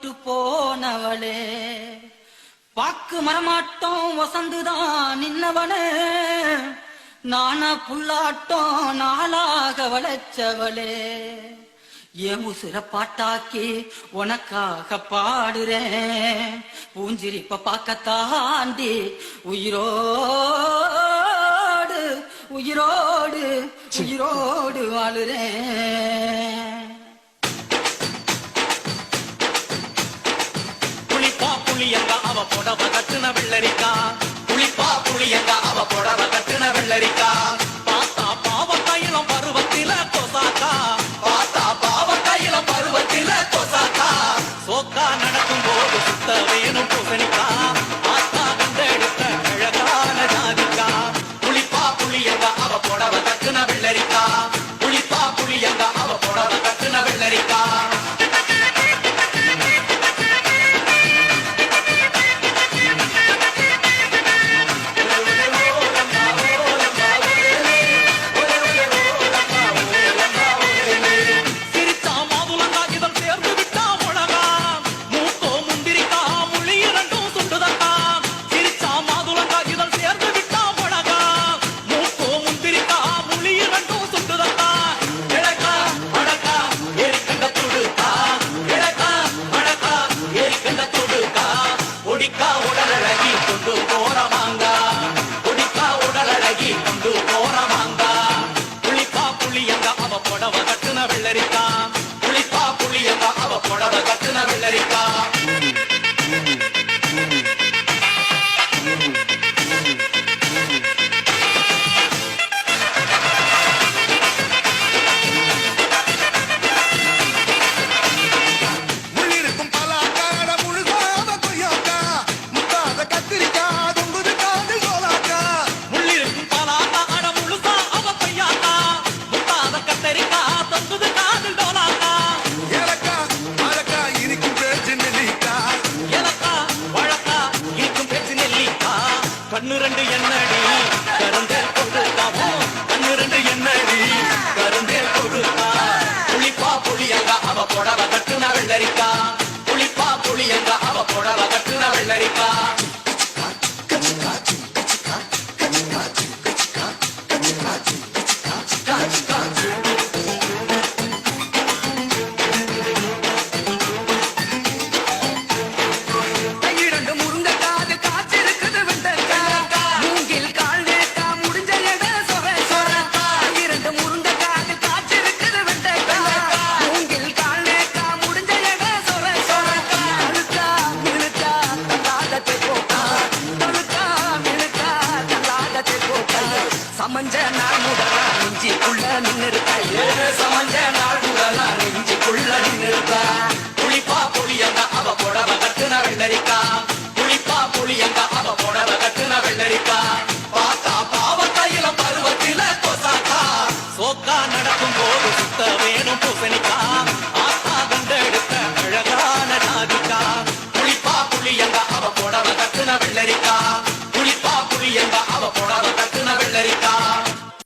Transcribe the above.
விட்டு போனவளே. பாக்கு மரமாட்டோம் வசந்துதான் நின்னவனே நானா புல்லாட்டம் நாளாக வளைச்சவளே. என் உசுர உனக்காக பாடுறேன். பூஞ்சிரிப்ப பார்க்க தாண்டி உயிரோடு உயிரோடு உயிரோடு வாழுறேன். புடவை கட்டுன வெள்ளரிக்கா புளிப்பா புளியங்கா அவ புடவை கட்டுன வெள்ளரிக்கா. பன்னிரண்டு என்னடி? கருந்தே கொடுத்தாமோ பன்னிரண்டு என்னடி? கருந்தே கொடுத்தா புளிப்பா புளியங்கா அவ புடவ கட்டுன வெள்ளரிக்கா புளிப்பா புளியங்கா அவ புடவை கட்டுன வெள்ளரிக்கா நின்னிருக்கா ஏழு சமஞ்ச நாள் கூட நான் நெஞ்சுக்குள்ள நின்னிருக்கா புளிப்பா புளியங்க அவ புடவ கட்டுன வெள்ளரிக்கா புளிப்பா புளியங்க அவ புடவ கட்டுன வெள்ளரிக்கா பார்த்தா பாவத்தையில பருவத்தில கொசாக்கா. சோக்கா நடக்கும் போது சுத்த வேணும் பூசணிக்கா.